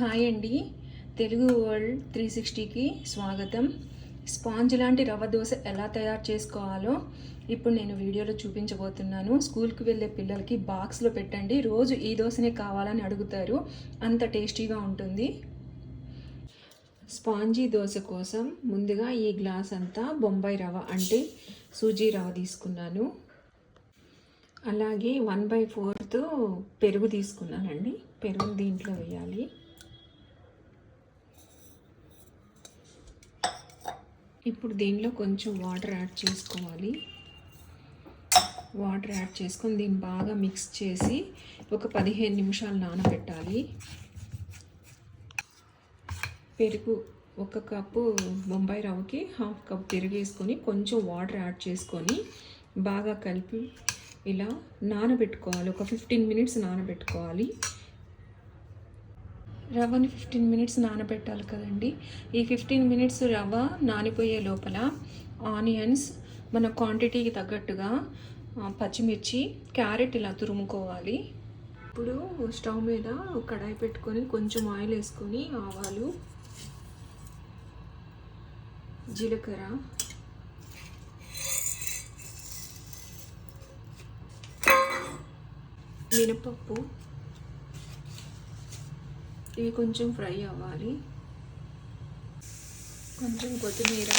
Hi అండి. Telugu world three సిక్స్టీకి స్వాగతం. Sponge లాంటి రవ్వ దోశ ఎలా తయారు చేసుకోవాలో ఇప్పుడు నేను వీడియోలో చూపించబోతున్నాను. స్కూల్కి వెళ్ళే పిల్లలకి బాక్స్లో పెట్టండి. రోజు ఈ దోశనే కావాలని అడుగుతారు. అంత టేస్టీగా ఉంటుంది. స్పాంజీ దోశ కోసం ముందుగా ఈ గ్లాస్ అంతా బొంబాయి రవ్వ అంటే సూజీ రవ్వ తీసుకున్నాను. అలాగే వన్ బై ఫోర్త్ పెరుగు తీసుకున్నానండి. పెరుగు దీంట్లో వేయాలి. ఇప్పుడు దీనిలో కొంచెం వాటర్ యాడ్ చేసుకోవాలి. వాటర్ యాడ్ చేసుకొని దీన్ని బాగా మిక్స్ చేసి ఒక పదిహేను నిమిషాలు నానబెట్టాలి. పెరుగు ఒక కప్పు బొంబాయి రవ్వకి హాఫ్ కప్ పెరుగు వేసుకొని కొంచెం వాటర్ యాడ్ చేసుకొని బాగా కలిపి ఇలా నానబెట్టుకోవాలి. ఒక ఫిఫ్టీన్ మినిట్స్ నానబెట్టుకోవాలి. రవ్వని ఫిఫ్టీన్ మినిట్స్ నానబెట్టాలి కదండి. ఈ ఫిఫ్టీన్ మినిట్స్ రవ్వ నానిపోయే లోపల ఆనియన్స్ మన క్వాంటిటీకి తగ్గట్టుగా పచ్చిమిర్చి క్యారెట్ ఇలా తురుముకోవాలి. ఇప్పుడు స్టవ్ మీద కడాయి పెట్టుకొని కొంచెం ఆయిల్ వేసుకొని ఆవాలు జీలకర్ర మినపప్పు ఇవి కొంచెం ఫ్రై అవ్వాలి. కొంచెం కొత్తిమీర.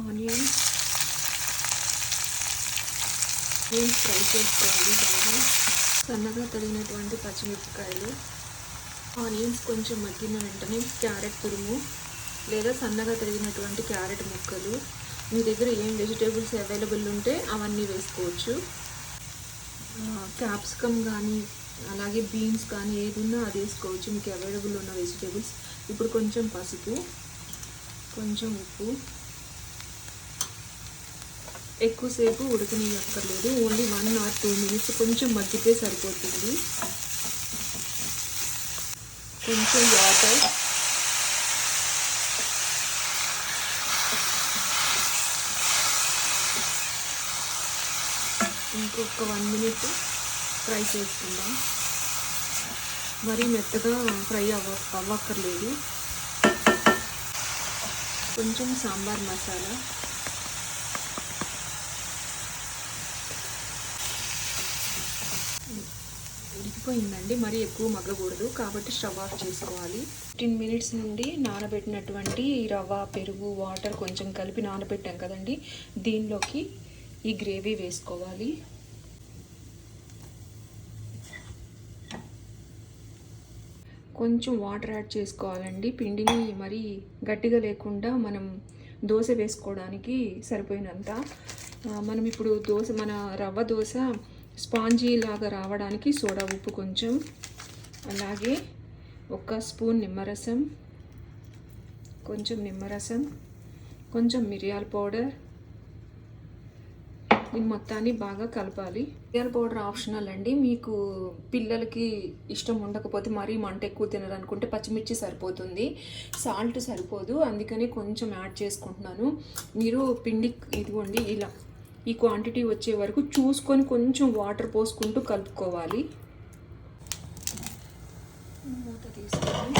ఆనియన్స్ ఏం ఫ్రై చేసుకోవాలి బాగా సన్నగా తగినటువంటి పచ్చిమిరపకాయలు. ఆనియన్స్ కొంచెం మగ్గిన వెంటనే క్యారెట్ తురుము. లేదా సన్నగా తరిగినటువంటి క్యారెట్ ముక్కలు. మీ దగ్గర ఏం వెజిటేబుల్స్ అవైలబుల్ ఉంటే అవన్నీ వేసుకోవచ్చు. క్యాప్సికమ్ కానీ అలాగే బీన్స్ కానీ ఏది ఉన్నా అది వేసుకోవచ్చు. మీకు అవైలబుల్ ఉన్న వెజిటేబుల్స్. ఇప్పుడు కొంచెం పసుపు కొంచెం ఉప్పు. ఎక్కువసేపు ఉడకనియక్కర్లేదు. Only one or two minutes కొంచెం మగ్గితే సరిపోతుంది. కొంచెం వాటర్. ఇంకొక వన్ మినిట్ ఫ్రై చేసుకుందాం. మరీ మెత్తగా ఫ్రై అవ్వ అవ్వక్కర్లేదు. కొంచెం సాంబార్ మసాలా. ఉడికిపోయిందండి మరీ ఎక్కువ మగ్గకూడదు. కాబట్టి స్టవ్ ఆఫ్ చేసుకోవాలి. ఫిఫ్టీన్ మినిట్స్ నుండి నానబెట్టినటువంటి రవ్వ పెరుగు వాటర్ కొంచెం కలిపి నానబెట్టాం కదండి. దీనిలోకి ఈ గ్రేవీ వేసుకోవాలి. కొంచెం వాటర్ యాడ్ చేసుకోవాలండి. పిండిని మరి గట్టిగా లేకుండా మనం దోశ వేసుకోవడానికి సరిపోయినంత. మనం ఇప్పుడు దోశ మన రవ్వ దోశ స్పాంజీ లాగా రావడానికి సోడా ఉప్పు కొంచెం. అలాగే ఒక స్పూన్ నిమ్మరసం కొంచెం నిమ్మరసం కొంచెం మిరియాల పౌడర్ దీని మొత్తాన్ని బాగా కలపాలి. మిరియాల పౌడర్ ఆప్షనల్ అండి. మీకు పిల్లలకి ఇష్టం ఉండకపోతే మరీ మంట ఎక్కువ తినాలనుకుంటే పచ్చిమిర్చి సరిపోతుంది. సాల్ట్ సరిపోదు. అందుకని కొంచెం యాడ్ చేసుకుంటున్నాను. మీరు పిండి ఇదిగోండి ఇలా ఈ క్వాంటిటీ వచ్చే వరకు చూసుకొని కొంచెం వాటర్ పోసుకుంటూ కలుపుకోవాలి. మూత తీసుకొని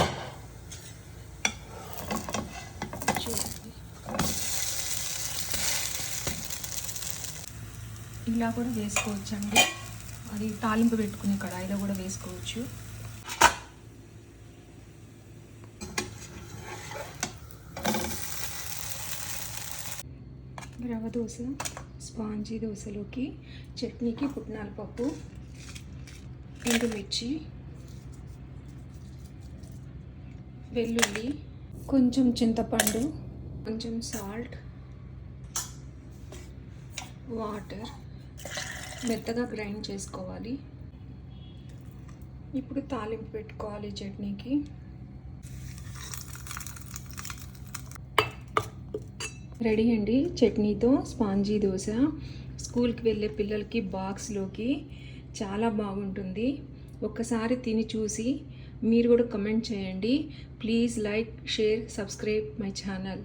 ఇలా కూడా వేసుకోవచ్చు అండి అది తాలింపు పెట్టుకునే కడాయిలో కూడా వేసుకోవచ్చు. రవ్వ దోశ స్పాంజీ దోశలోకి చట్నీకి పుట్నాల పప్పు ఎండుమిర్చి వెల్లుల్లి కొంచెం చింతపండు కొంచెం సాల్ట్ వాటర్ మెత్తగా గ్రైండ్ చేసుకోవాలి. ఇప్పుడు తాలింపు పెట్టుకోవాలి చట్నీకి. రెడీ అండి చట్నీతో స్పాంజీ దోశ. స్కూల్కి వెళ్ళే పిల్లలకి బాక్స్లోకి చాలా బాగుంటుంది. ఒక్కసారి తిని చూసి మీరు కూడా కమెంట్ చేయండి. Please like share subscribe my channel.